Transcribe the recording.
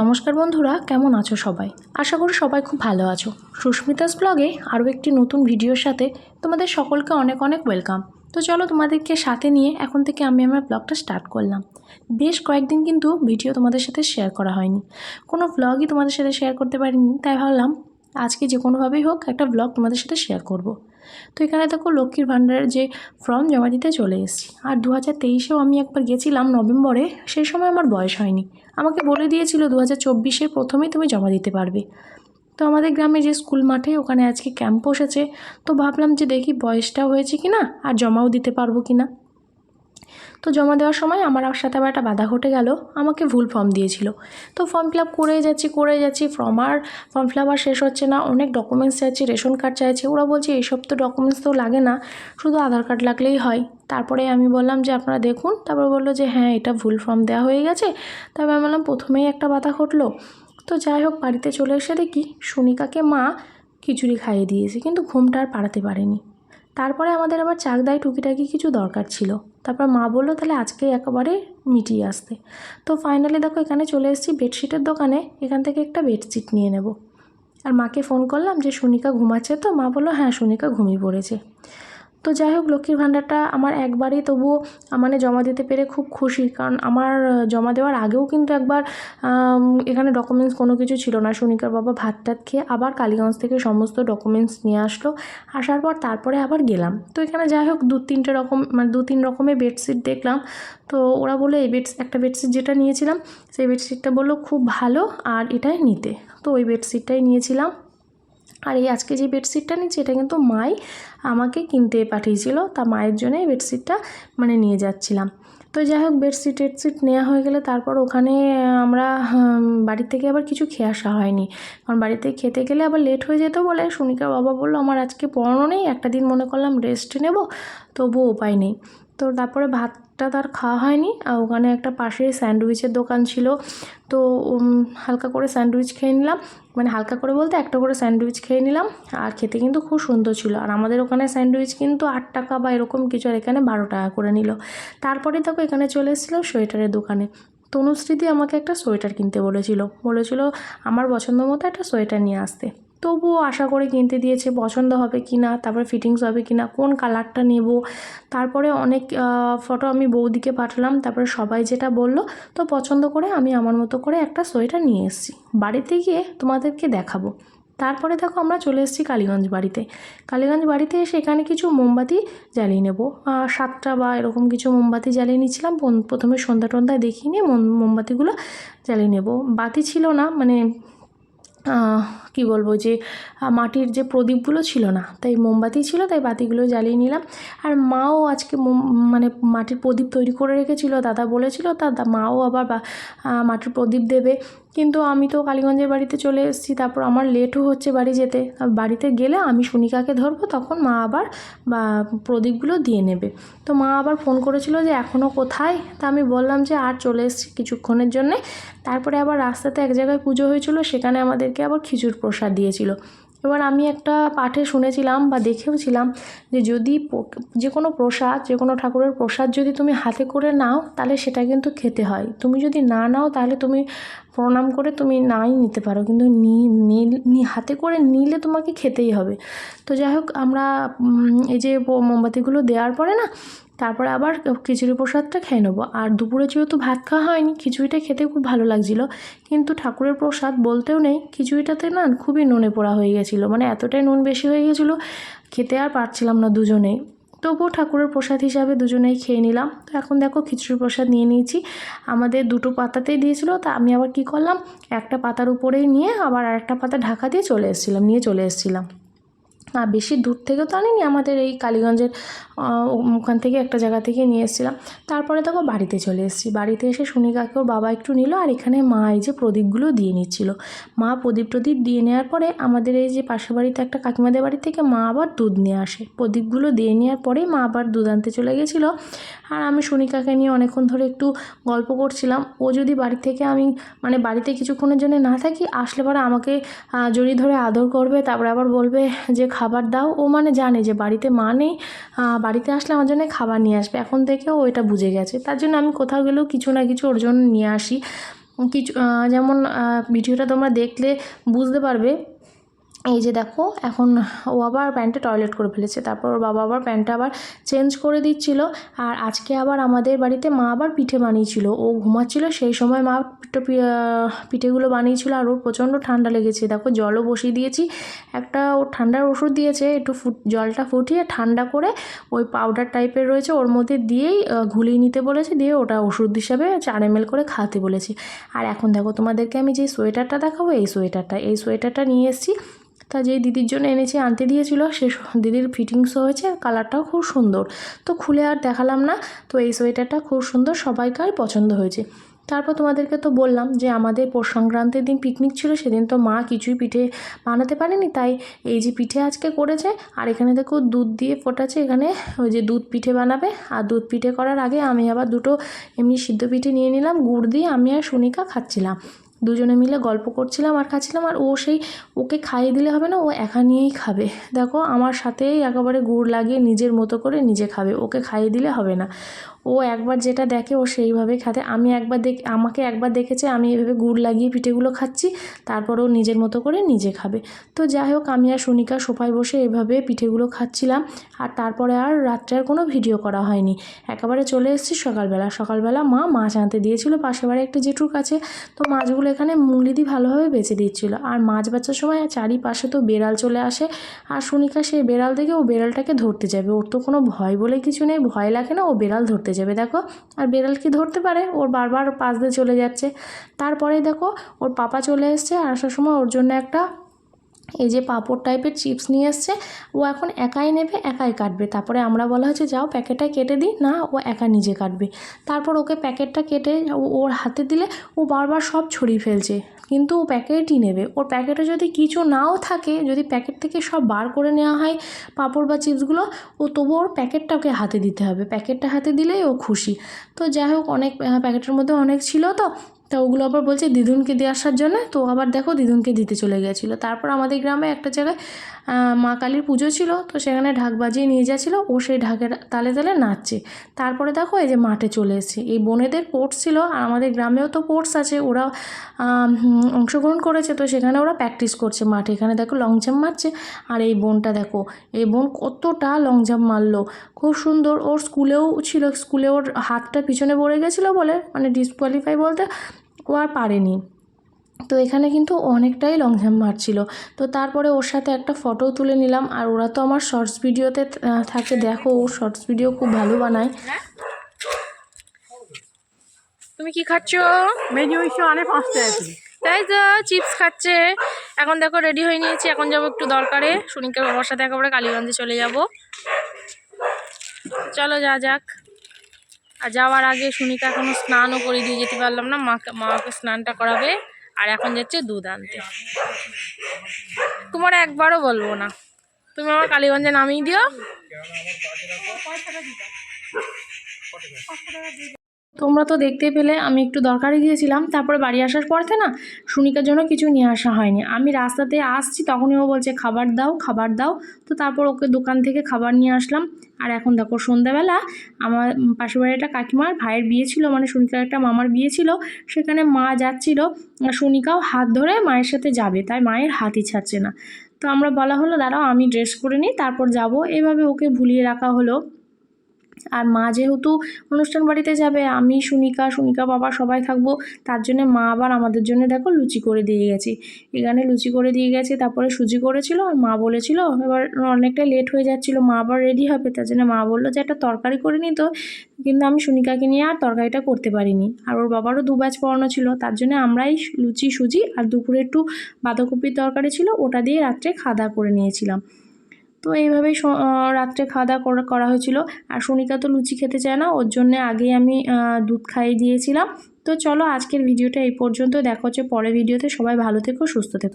নমস্কার বন্ধুরা, কেমন আছো সবাই? আশা করি সবাই খুব ভালো আছো। সুস্মিতাস ব্লগে আরও একটি নতুন ভিডিওর সাথে তোমাদের সকলকে অনেক অনেক ওয়েলকাম। তো চলো তোমাদেরকে সাথে নিয়ে এখন থেকে আমি আমার ব্লগটা স্টার্ট করলাম। বেশ কয়েকদিন কিন্তু ভিডিও তোমাদের সাথে শেয়ার করা হয়নি। কোনো ব্লগই তোমাদের সাথে শেয়ার করতে পারিনি, তাই ভাবলাম আজকে যে কোনোভাবেই হোক একটা ব্লগ তোমাদের সাথে শেয়ার করব। তো এখানে দেখো লক্ষ্মীর ভাণ্ডারের যে ফর্ম জমা দিতে চলে এসেছি। আর দু হাজার তেইশেও আমি একবার গেছিলাম নভেম্বরে, সেই সময় আমার বয়স হয়নি। আমাকে বলে দিয়েছিল দু হাজার চব্বিশের প্রথমেই তুমি জমা দিতে পারবে। তো আমাদের গ্রামে যে স্কুল মাঠে ওখানে আজকে ক্যাম্প বসেছে, তো ভাবলাম যে দেখি বয়সটাও হয়েছে কি না আর জমাও দিতে পারব কি না তো জমা দেওয়ার সময় আমার সাথে আবার একটা বাধা ঘটে গেল। আমাকে ভুল ফর্ম দিয়েছিল। তো ফর্ম ফিল আপ করে যাচ্ছি করে যাচ্ছি। ফর্ম আর ফর্ম ফিল আপ আর শেষ হচ্ছে না। অনেক ডকুমেন্টস চাইছে রেশন কার্ড চাইছে। ওরা বলছে, এইসব তো ডকুমেন্টস তো লাগে না। শুধু আধার কার্ড লাগলেই হয়। তারপরে আমি বললাম যে, আপনারা দেখুন। তারপর বলল যে হ্যাঁ এটা ভুল ফর্ম দেওয়া হয়ে গেছে। তারপর আমি বললাম, প্রথমেই একটা বাধা ঘটলো। তো যাই হোক, বাড়িতে চলে এসে দেখি, সুনিকাকে মা খিচুড়ি খাইয়ে দিয়েছে। কিন্তু ঘুমটা আর পাড়াতে পারেনি। তারপরে আমাদের আবার চাকদায় টুকিটাকি কিছু দরকার ছিল। তারপর মা বলল, তাহলে আজকে একেবারে মিটিয়ে আসতে। তো ফাইনালি দেখো এখানে চলে এসেছি বেডশিটের দোকানে, এখান থেকে একটা বেডশিট নিয়ে নেব। আর মাকে ফোন করলাম যে, সুনিকা ঘুমাচ্ছে তো? মা বলল হ্যাঁ সুনিকা ঘুমিয়ে পড়েছে। তো যাই হোক, লক্ষ্মীর ভাণ্ডারটা আমার একবারই তবুও মানে জমা দিতে পেরে খুব খুশি। কারণ আমার জমা দেওয়ার আগেও কিন্তু একবার এখানে ডকুমেন্টস কোনো কিছু ছিল না। সুনিকার বাবা ভাত টাত খেয়ে আবার কালীগঞ্জ থেকে সমস্ত ডকুমেন্টস নিয়ে আসলো। আসার পর তারপরে আবার গেলাম। তো এখানে যাই হোক, দু তিনটে রকম মানে দু তিন রকমের বেডশিট দেখলাম। তো ওরা বলে এই বেড একটা বেডশিট যেটা নিয়েছিলাম, সেই বেডশিটটা বলল, খুব ভালো, আর এটাই নিতে। তো ওই বেডশিটটাই নিয়েছিলাম। আর এই আজকে যে বেডশিটটা নিচ্ছি এটা কিন্তু মাই আমাকে কিনতে পাঠিয়েছিল। তা মায়ের জন্য এই বেডশিটটা মানে নিয়ে যাচ্ছিলাম। তো যাই হোক, বেডশিট টেডশিট নেওয়া হয়ে গেলে তারপর ওখানে আমরা বাড়ি থেকে আবার কিছু খেয়ে আসা হয়নি। কারণ বাড়িতে খেতে গেলে আবার লেট হয়ে যেত বলে সুনিকার বাবা বলল, আমার আজকে পড়ানো নেই, একটা দিন মনে করলাম রেস্ট নেব, তবুও উপায় নেই। তো তারপরে ভাতটা তার খাওয়া হয়নি, আর ওখানে একটা পাশে স্যান্ডউইচের দোকান ছিল। তো হালকা করে স্যান্ডউইচ খেয়ে নিলাম। মানে হালকা করে বলতে একটা করে স্যান্ডউইচ খেয়ে নিলাম, আর খেতে কিন্তু খুব সুন্দর ছিল। আর আমাদের ওখানে স্যান্ডউইচ কিন্তু আট টাকা বা এরকম কিছু, আর এখানে বারো টাকা করে নিল। তারপরে দেখো এখানে চলে এসেছিল সোয়েটারের দোকানে। তনুশ্রীদি আমাকে একটা সোয়েটার কিনতে বলেছিল। বলেছিল আমার পছন্দ মতো একটা সোয়েটার নিয়ে আসতে। তবুও আশা করে কিনতে দিয়েছে, পছন্দ হবে কি না তারপরে ফিটিংস হবে কি না কোন কালারটা নেব। তারপরে অনেক ফটো আমি বৌদিকে পাঠালাম, তারপরে সবাই যেটা বলল, তো পছন্দ করে আমি আমার মতো করে একটা সোয়েটার নিয়ে এসেছি। বাড়িতে গিয়ে তোমাদেরকে দেখাবো। তারপরে দেখো আমরা চলে এসেছি কালীগঞ্জ বাড়িতে। কালীগঞ্জ বাড়িতে এসে এখানে কিছু মোমবাতি জ্বালিয়ে নেব। সাতটা বা এরকম কিছু মোমবাতি জ্বালিয়ে নিচ্ছিলাম, প্রথমে সন্ধ্যা টন্ধ্যায় দেখিয়ে নিয়ে মোমবাতিগুলো জ্বালিয়ে নেব। বাতি ছিল না মানে কি বলব যে মাটির যে প্রদীপগুলো ছিল না, তাই মোমবাতি ছিল, তাই বাতিগুলো জ্বালিয়ে নিলাম। আর মাও আজকে মানে মাটির প্রদীপ তৈরি করে রেখেছিল, দাদা বলেছিল, তা মাও আবার মাটির প্রদীপ দেবে। কিন্তু আমি তো কালীগঞ্জের বাড়িতে চলে এসেছি, তারপর আমার লেটও হচ্ছে বাড়ি যেতে। বাড়িতে গেলে আমি সুনিকাকে ধরবো, তখন মা আবার প্রদীপগুলো দিয়ে নেবে। তো মা আবার ফোন করেছিল যে এখনও কোথায়? তা আমি বললাম যে, আর চলে এসেছি কিছুক্ষণের জন্যে। তারপরে আবার রাস্তাতে এক জায়গায় পুজো হয়েছিল, সেখানে আমাদেরকে আবার খিচুর প্রসাদ দিয়েছিল। এবার আমি একটা পাঠে শুনেছিলাম বা দেখেওছিলাম যে, যদি যে কোনো প্রসাদ, যে কোনো ঠাকুরের প্রসাদ যদি তুমি হাতে করে নাও, তাহলে সেটা কিন্তু খেতে হয়। তুমি যদি না নাও, তাহলে তুমি প্রণাম করে তুমি নাই নিতে পারো, কিন্তু হাতে করে নিলে তোমাকে খেতেই হবে। তো যাই হোক, আমরা এই যে মোমবাতিগুলো দেওয়ার পরে না, তারপরে আবার খিচুড়ি প্রসাদটা খেয়ে নেব। আর দুপুরে যেহেতু ভাত খাওয়া হয়নি, খিচুড়িটা খেতে খুব ভালো লাগছিল। কিন্তু ঠাকুরের প্রসাদ বলতেও নেই, খিচুড়িটাতে না খুবই নুনে পোড়া হয়ে গেছিল। মানে এতটাই নুন বেশি হয়ে গেছিল, খেতে আর পারছিলাম না দুজনেই। তবুও ঠাকুরের প্রসাদ হিসাবে দুজনেই খেয়ে নিলাম। তো এখন দেখো খিচুড়ি প্রসাদ নিয়ে নিয়েছি। আমাদের দুটো পাতাতেই দিয়েছিল, তা আমি আবার কি করলাম? একটা পাতার উপরেই নিয়ে আবার আরেকটা পাতা ঢাকা দিয়ে চলে এসেছিলাম, নিয়ে চলে এসেছিলাম। আর বেশি দূর থেকে তো আনিনি। আমাদের এই কালীগঞ্জের ওখান থেকে একটা জায়গা থেকে নিয়ে এসেছিলাম। তারপরে দেখো বাড়িতে চলে এসেছি। বাড়িতে এসে শুনি কাকে, ওর বাবা একটু নিল আর এখানে মা এই যে প্রদীপগুলো দিয়ে নিচ্ছিল। মা প্রদীপ প্রদীপ দিয়ে নেওয়ার পরে আমাদের এই যে পাশের বাড়িতে একটা কাকিমাদের বাড়ি থেকে মা আবার দুধ নিয়ে আসে। প্রদীপগুলো দিয়ে নেওয়ার পরেই মা আবার দুধ আনতে চলে গেছিল। আর আমি সুনিকাকে নিয়ে অনেকক্ষণ ধরে একটু গল্প করছিলাম। ও যদি বাড়ি থেকে আমি মানে বাড়িতে কিছুক্ষণের জন্য না থাকি, আসলে পরে আমাকে জড়িয়ে ধরে আদর করবে, তারপরে আবার বলবে যে খাবার দাও। ও মানে জানে যে বাড়িতে মা নেই বাড়িতে আসলে আমার জন্য খাবার নিয়ে আসবে। এখন থেকে ও এটা বুঝে গেছে। তার জন্য আমি কোথাও গেলেও কিছু না কিছু ওর জন্য নিয়ে আসি। কিছু যেমন ভিডিওটা তোমরা দেখলে বুঝতে পারবে এই যে দেখো, এখন ও আবার প্যান্টটা টয়লেট করে ফেলেছে। তারপর ওর বাবা আবার প্যান্টটা আবার চেঞ্জ করে দিচ্ছিল। আর আজকে আবার আমাদের বাড়িতে মা আবার পিঠে বানিয়েছিল। ও ঘুমাচ্ছিল, সেই সময় মা পিঠেগুলো বানিয়েছিল আর ওর প্রচণ্ড ঠান্ডা লেগেছে। দেখো, জলও বসিয়ে দিয়েছি। একটা ও ঠান্ডার ওষুধ দিয়েছে, একটু ফুট, জলটা ফুটিয়ে ঠান্ডা করে ওই পাউডার টাইপের রয়েছে, ওর মধ্যে দিয়েই ঘুলিয়ে নিতে বলেছে, দিয়ে ওটা ওষুধ হিসাবে চার এম করে খাওয়াতে বলেছে। আর এখন দেখো, তোমাদেরকে আমি যে সোয়েটারটা দেখাবো, এই সোয়েটারটা এই সোয়েটারটা নিয়ে এসেছি। তা যেই দিদির জন্য এনেছি, আনতে দিয়েছিল, সে দিদির ফিটিংসও হয়েছে কালারটাও খুব সুন্দর। তো খুলে আর দেখালাম না, তো এই সোয়েটারটা খুব সুন্দর সবাইকার পছন্দ হয়েছে। তারপর তোমাদেরকে তো বললাম যে আমাদের পৌষ সংক্রান্তির দিন পিকনিক ছিল, সেদিন তো মা কিছুই পিঠে বানাতে পারেনি, তাই এই যে পিঠে আজকে করেছে, আর এখানে দেখো দুধ দিয়ে ফোটাচ্ছে, এখানে ওই যে দুধ পিঠে বানাবে, আর দুধ পিঠে করার আগে আমি আবার দুটো এমনি সিদ্ধ পিঠে নিয়ে নিলাম, গুড় দিয়ে আমি আর সুনিকা খাচ্ছিলাম। দুজনে মিলে গল্প করছিলাম আর খাচ্ছিলাম আর ও সেই ওকে খাইয়ে দিলে হবে না, ও একা নিয়েই খাবে। দেখো আমার সাথেই একেবারে গুড় লাগিয়ে নিজের মতো করে নিজে খাবে, ওকে খাইয়ে দিলে হবে না। ও একবার যেটা দেখে ও সেইভাবে খাতে। আমি একবার দেখ, আমাকে একবার দেখেছে, আমি এভাবে গুড় লাগিয়ে পিঠেগুলো খাচ্ছি, তারপর ও নিজের মতো করে নিজে খাবে। তো যাই হোক, আমি আর সোনিকা সোফায় বসে এভাবে পিঠেগুলো খাচ্ছিলাম, আর তারপরে আর রাত্রে আর কোনো ভিডিও করা হয়নি। একেবারে চলে এসেছি সকালবেলা। সকালবেলা মা মাছ আনতে দিয়েছিল পাশে বাড়ি একটা জেঠুর কাছে। তো মাছগুলো এখানে মুংলি দিয়ে ভালোভাবে বেছে দিচ্ছিল আর মাছ বাচ্চার সময় চারিপাশে তো বেড়াল চলে আসে, আর সুনিকা সেই বেড়াল দেখে ও বেড়ালটাকে ধরতে যাবে। ওর তো কোনো ভয় বলে কিছু নেই, ভয় লাগে না ও বেড়াল ধরতে যাবে, দেখো। আর বেড়াল কি ধরতে পারে? ওর বারবার পাশ দিয়ে চলে যাচ্ছে। তারপরে দেখো, ওর পাপা চলে এসছে আসার সময় ওর জন্য একটা এই যে পাঁপড় টাইপের চিপস নিয়ে এসছে, ও এখন একাই নেবে, একাই কাটবে। তারপরে আমরা বলা হয়েছে, যাও প্যাকেটটা কেটে দিই। না, ও একা নিজে কাটবে। তারপর ওকে প্যাকেটটা কেটে ওর হাতে দিলে ও বারবার সব ছড়িয়ে ফেলছে। কিন্তু ও প্যাকেটই নেবে। ওর প্যাকেটে যদি কিছু নাও থাকে, যদি প্যাকেট থেকে সব বার করে নেওয়া হয় পাঁপড় বা চিপসগুলো ও তবু ওর প্যাকেটটা ওকে হাতে দিতে হবে। প্যাকেটটা হাতে দিলেই ও খুশি। তো যাই হোক, অনেক প্যাকেটের মধ্যে অনেক ছিল তো। তা ওগুলো আবার বলছে দিদুনকে দিয়ে আসার জন্য, তো আবার দেখো দিদুনকে দিতে চলে গেছিল তারপর আমাদের গ্রামে একটা জায়গায় মা কালীর পুজো ছিল, তো সেখানে ঢাক বাজিয়ে নিয়ে যাচ্ছিল, ও সেই ঢাকের তালে তালে নাচছে। তারপরে দেখো এই যে মাঠে চলে এসেছে। এই বোনেদের স্পোর্টস ছিল, আর আমাদের গ্রামেও তো স্পোর্টস আছে, ওরা অংশগ্রহণ করেছে, তো সেখানে ওরা প্র্যাকটিস করছে মাঠে। এখানে দেখো লং জাম্প মারছে, আর এই বোনটা দেখো, এই বোন কতটা লং জাম্প মারলো। খুব সুন্দর, ওর স্কুলেও ছিল স্কুলে ওর হাতটা পিছনে পড়ে গেছিল বলে মানে ডিসকোয়ালিফাই বলতে ও আর পারেনি। তো এখানে কিন্তু অনেকটাই লং জাম্প মারছিল। তো তারপরে ওর সাথে একটা ফটো তুলে নিলাম। আর ওরা তো আমার শর্টস ভিডিওতে থাকে। দেখো ও শর্টস ভিডিও খুব ভালো বানায়। তুমি কি খাচ্ছ? মেজে ওই অনেক পাঁচটা আছে। তাই তো চিপস খাচ্ছে। এখন দেখো রেডি হয়ে নিয়েছি। এখন যাব একটু দরকারে। সুনিকের বাবার সাথে একেবারে কালীগঞ্জে চলে যাব। চলো যা যাক। আর যাওয়ার আগে সুনিকা এখনও স্নানও করে দিয়ে যেতে পারলাম না। মাকে মাকে স্নানটা করাবে আর এখন যাচ্ছে দুধ আনতে। তোমার একবারও বলব না। তুমি আমার কালীগঞ্জে নামিয়ে দিও। তোমরা তো দেখতে পেলে আমি একটু দরকারে গিয়েছিলাম, তারপরে বাড়ি আসার পরতে না সুনিকার জন্য কিছু নিয়ে আসা হয়নি। আমি রাস্তাতে আসছি, তখনই ও বলছে, খাবার দাও খাবার দাও। তো তারপর ওকে দোকান থেকে খাবার নিয়ে আসলাম। আর এখন দেখো সন্ধ্যাবেলা আমার পাশের বাড়ির একটা কাকিমার ভাইয়ের বিয়ে ছিল মানে সুনিকার একটা মামার বিয়ে ছিল, সেখানে মা যাচ্ছিল সুনিকাও হাত ধরে মায়ের সাথে যাবে, তাই মায়ের হাতই ছাড়ছে না। তো আমরা বলা হলো, দাঁড়াও, আমি ড্রেস করে নিই, তারপর যাব। এভাবে ওকে ভুলিয়ে রাখা হলো। আর মা যেহেতু অনুষ্ঠান বাড়িতে যাবে, আমি সুনিকা সুনিকা বাবা সবাই থাকব, তার জন্য মা আবার আমাদের জন্য দেখো লুচি করে দিয়ে গেছে। এখানে লুচি করে দিয়ে গেছে, তারপরে সুজি করেছিল আর মা বলেছিল, এবার অনেকটা লেট হয়ে যাচ্ছিল, মা আবার রেডি হবে, তার জন্য মা বলল যে একটা তরকারি করে নিত কিন্তু আমি সুনিকাকে নিয়ে আর তরকারিটা করতে পারিনি। আর ওর বাবারও দু ব্যাচ পড়ানো ছিল, তার জন্য আমরাই লুচি, সুজি আর দুপুরে একটু বাঁধাকপির তরকারি ছিল, ওটা দিয়ে রাত্রে খাওয়া দাওয়া করে নিয়েছিলাম। তো এইভাবেই রাত্রে খাওয়া দাওয়া করা হয়েছিল। আর সোনিকা তো লুচি খেতে চায় না, ওর জন্য আগেই আমি দুধ খাইয়ে দিয়েছিলাম। তো চলো আজকের ভিডিওটা এই পর্যন্ত, দেখা হচ্ছে পরের ভিডিওতে। সবাই ভালো থেকো, সুস্থ থেকো।